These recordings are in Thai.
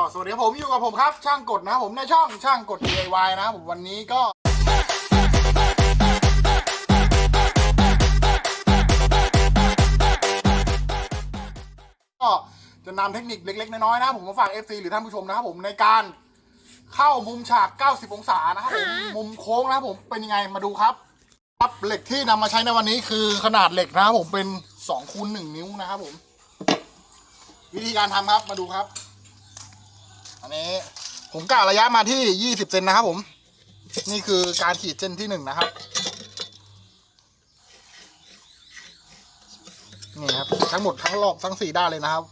ก็สวัสดีครับผมอยู่กับผมครับช่างกดนะผมในช่องช่างกด DIY นะผมวันนี้ก็ก็จะนำเทคนิคเล็กๆ น้อยๆนะ ผมมาฝาก FC หรือท่านผู้ชมนะครับผมในการเข้ามุมฉาก 90 องศานะครับผมมุมโค้งนะครับผมเป็นยังไงมาดูครับ ครับเหล็กที่นำมาใช้ในวันนี้คือขนาดเหล็กนะครับผมเป็น2คูณ1นิ้วนะครับผม วิธีการทำครับมาดูครับ อันนี้ผมกะระยะมาที่ 20 เซนนะครับผม นี่คือการขีดเส้นที่หนึ่งนะครับ นี่ครับ ทั้งหมดทั้งรอบทั้งสี่ด้านเลยนะครับ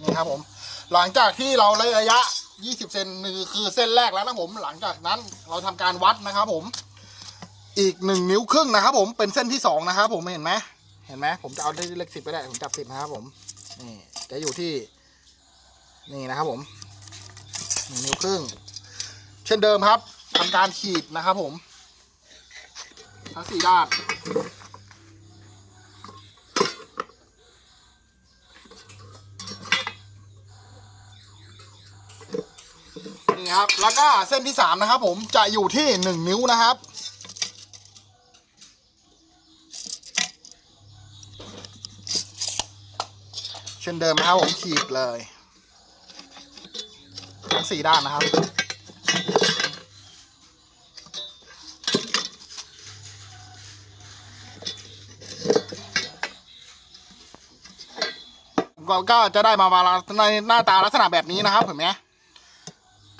นี่ครับผม หลังจากที่เราระยะ 20 เซนนี่คือเส้นแรกแล้วนะผม หลังจากนั้นเราทำการวัดนะครับผม อีกหนึ่งนิ้วครึ่งนะครับผมเป็นเส้นที่สองนะครับผมเห็นไหมเห็นไหมผมจะเอาด้เลขสิบไปได้ผมจับสิบนะครับผมนี่จะอยู่ที่ นี่นะครับผมหนึ่งนิ้วครึ่ง เช่นเดิมครับทำการขีดนะครับผมทั้งสี่ด้านนี่ครับ แล้วก็เส้นที่สามนะครับผมจะอยู่ที่หนึ่งนิ้วนะครับ เช่นเดิมนะครับผมขีดเลยทั้งสี่ด้านนะครับ ก็จะได้มาในหน้าตาลักษณะแบบนี้นะครับเห็นไหม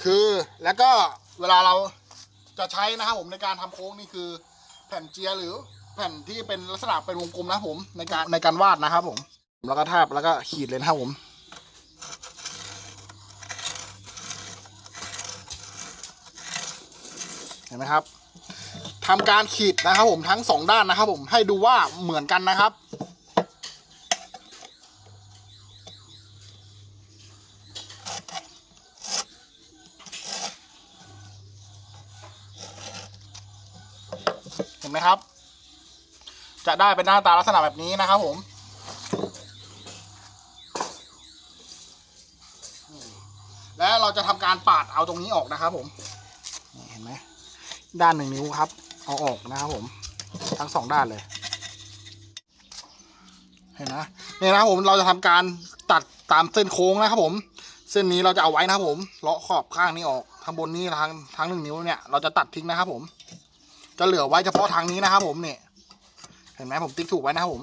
คือแล้วก็เวลาเราจะใช้นะครับผมในการทำโค้งนี่คือ แผ่นเจียหรือแผ่นที่เป็นลักษณะเป็นวงกลมนะผมในการในการวาดนะครับผม แล้วก็ทาบแล้วก็ขีดเลยนะครับผมเห็นไหมครับทำการขีดนะครับผมทั้งสองด้านนะครับผมให้ดูว่าเหมือนกันนะครับเห็นไหมครับ จะได้เป็นหน้าตาลักษณะแบบนี้นะครับผม และเราจะทำการปาดเอาตรงนี้ออกนะครับผมเห็นไหมด้านหนึ่งนิ้วครับ เอาออกนะครับผม ทั้งสองด้านเลย เห็นนะเนี่ยนะครับผมเราจะทำการตัดตามเส้นโค้งนะครับผม เส้นนี้เราจะเอาไว้นะครับผมเลาะขอบข้างนี้ออกทางบนนี้ทางทางหนึ่งนิ้วเนี่ยเราจะตัดทิ้งนะครับผม จะเหลือไว้เฉพาะทางนี้นะครับผมเนี่ยเห็นไหมผมติ๊กถูกไว้นะครับผม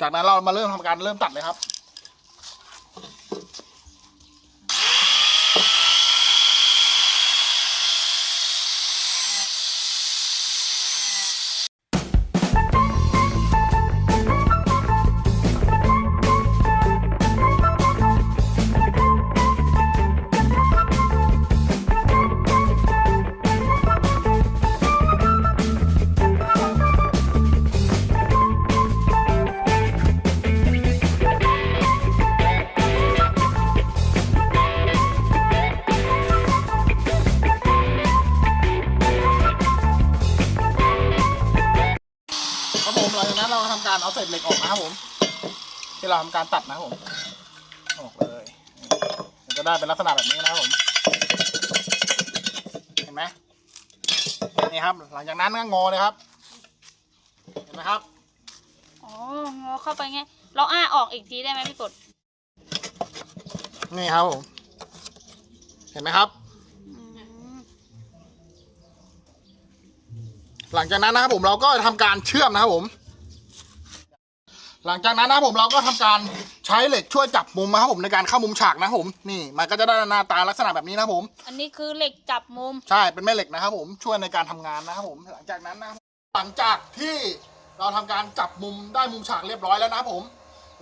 จากนั้นเรามาเริ่มทำการเริ่มตัดเลยครับ เอาเศษเหล็กออกนะครับผม ที่เราทำการตัดนะครับผมออกเลยมันจะได้เป็นลักษณะแบบนี้นะครับผม เห็นไหมนี่ครับ หลังจากนั้นก็งอเลยครับ เห็นไหมครับอ๋องอเข้าไปไงเราอ้าออกอีกทีได้ไหมพี่กดนี่ครับผมเห็นไหมครับอืมหลังจากนั้นนะครับผมเราก็ทำการเชื่อมนะครับผม หลังจากนั้นนะครับผมเราก็ทำการใช้เหล็กช่วยจับมุมนะครับผมในการเข้ามุมฉากนะครับผมนี่มันก็จะได้หน้าตาลักษณะแบบนี้นะครับผม อันนี้คือเหล็กจับมุมใช่เป็นแม่เหล็กนะครับผมช่วยในการทำงานนะครับผม หลังจากนั้นนะครับหลังจากที่เราทำการจับมุมได้มุมฉากเรียบร้อยแล้วนะครับผม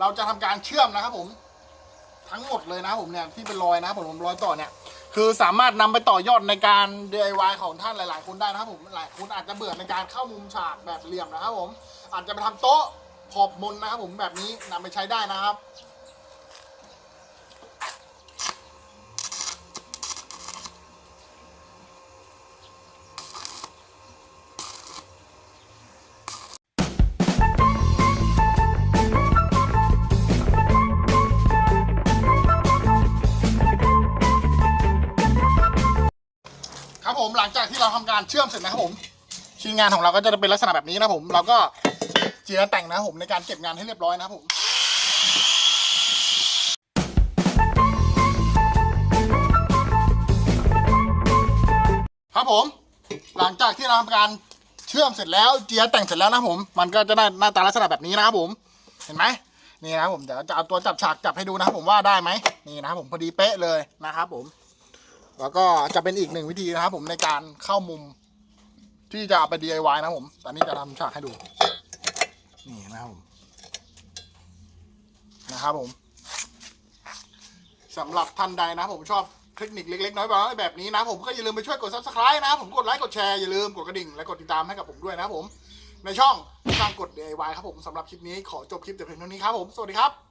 เราจะทำการเชื่อมนะครับผม ทั้งหมดเลยนะครับผมเนี่ยที่เป็นรอยนะครับผมรอยต่อเนี่ยคือสามารถนำไปต่อยอดในการ DIY ของท่านหลาย ๆ คนได้นะครับผมหลายคนอาจจะเบื่อในการเข้ามุมฉากแบบเหลี่ยมนะครับผม อาจจะไปทำโต๊ะ ขอบมนนะครับผมแบบนี้นำไปใช้ได้นะครับครับผมหลังจากที่เราทำการเชื่อมเสร็จนะครับผมชิ้นงานของเราก็จะเป็นลักษณะแบบนี้นะผมเราก็ เจียแต่งนะผมในการเก็บงานให้เรียบร้อยนะครับผมครับผม หลังจากที่เราทำการเชื่อมเสร็จแล้วเจียแต่งเสร็จแล้วนะผม มันก็จะได้หน้าตาลักษณะแบบนี้นะครับผม เห็นไหมนี่นะผมเดี๋ยวจะเอาตัวจับฉากจับให้ดูนะผมว่าได้ไหมนี่นะผมพอดีเป๊ะเลยนะครับผม แล้วก็จะเป็นอีกหนึ่งวิธีนะครับผมในการเข้ามุมที่จะเอาไป DIY นะผม ตอนนี้จะทำฉากให้ดู นี่นะครับผมนะครับผมสำหรับท่านใดนะผมชอบเทคนิคเล็กๆน้อยๆแบบนี้นะผมก็อย่าลืมไปช่วยกด subscribe นะครับผมกดไลค์กดแชร์อย่าลืมกดกระดิ่งและกดติดตามให้กับผมด้วยนะครับผม ในช่องทางกด DIY ครับผมสำหรับคลิปนี้ขอจบคลิปแต่เพียงเท่านี้ครับผม สวัสดีครับ